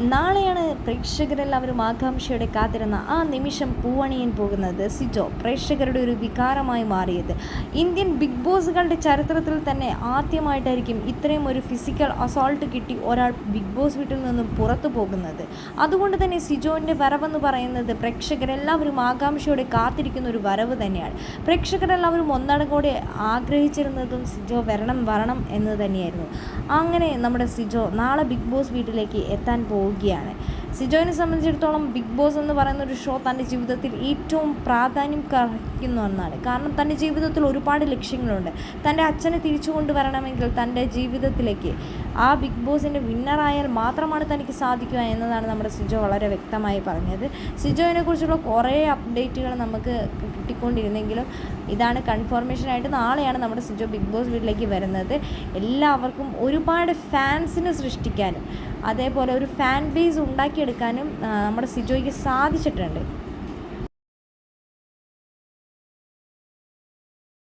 നാളെയാണ് പ്രേക്ഷകരെല്ലാവരും ആകാംക്ഷയോടെ കാത്തിരുന്ന ആ നിമിഷം പൂവണിയാൻ പോകുന്നത് സിജോ പ്രേക്ഷകരുടെ ഒരു വികാരമായി മാറിയത്. ഇന്ത്യൻ ബിഗ് ബോസുകളുടെ ചരിത്രത്തിൽ തന്നെ ആദ്യമായിട്ടായിരിക്കും ഇത്രയും ഒരു ഫിസിക്കൽ അസോൾട്ട് കിട്ടി ഒരാൾ ബിഗ് ബോസ് വീട്ടിൽ നിന്നും പുറത്തു പോകുന്നത്. അതുകൊണ്ട് തന്നെ സിജോന്റെ വരവെന്ന് പറയുന്നത് പ്രേക്ഷകരെല്ലാവരും ആകാംക്ഷയോടെ കാത്തിരിക്കുന്ന ഒരു വരവ് തന്നെയാണ്. പ്രേക്ഷകരെല്ലാവരും ഒന്നടങ്കോടെ ആഗ്രഹിച്ചിരുന്നതും സിജോ വരണം വരണം എന്ന് തന്നെയായിരുന്നു. അങ്ങനെ നമ്മുടെ സിജോ നാളെ ബിഗ് ബോസ് വീട്ടിലേക്ക് എത്താൻ പോവുകയാണ്. സിജോയിനെ സംബന്ധിച്ചിടത്തോളം ബിഗ് ബോസ് എന്ന് പറയുന്ന ഒരു ഷോ തന്റെ ജീവിതത്തിൽ ഏറ്റവും പ്രാധാന്യം കർഹിക്കുന്ന ഒന്നാണ്. കാരണം തന്റെ ജീവിതത്തിൽ ഒരുപാട് ലക്ഷ്യങ്ങളുണ്ട്. തന്റെ അച്ഛനെ തിരിച്ചു കൊണ്ടുവരണമെങ്കിൽ തന്റെ ജീവിതത്തിലേക്ക് ആ ബിഗ് ബോസിന്റെ വിന്നറായാൽ മാത്രമാണ് തനിക്ക് സാധിക്കുക എന്നതാണ് നമ്മുടെ സിജോ വളരെ വ്യക്തമായി പറഞ്ഞത്. സിജോയിനെ കുറിച്ചുള്ള കുറേ അപ്ഡേറ്റുകൾ നമുക്ക് കിട്ടിക്കൊണ്ടിരുന്നെങ്കിലും ഇതാണ് കൺഫർമേഷനായിട്ട് നാളെയാണ് നമ്മുടെ സിജോ ബിഗ് ബോസ് വീട്ടിലേക്ക് വരുന്നത്. എല്ലാവർക്കും ഒരുപാട് ഫാൻസിനെ സൃഷ്ടിക്കാനും അതേപോലെ ഒരു ഫാൻ ബേസ് ഉണ്ടാക്കിയെടുക്കാനും നമ്മുടെ സിജോയ്ക്ക് സാധിച്ചിട്ടുണ്ട്.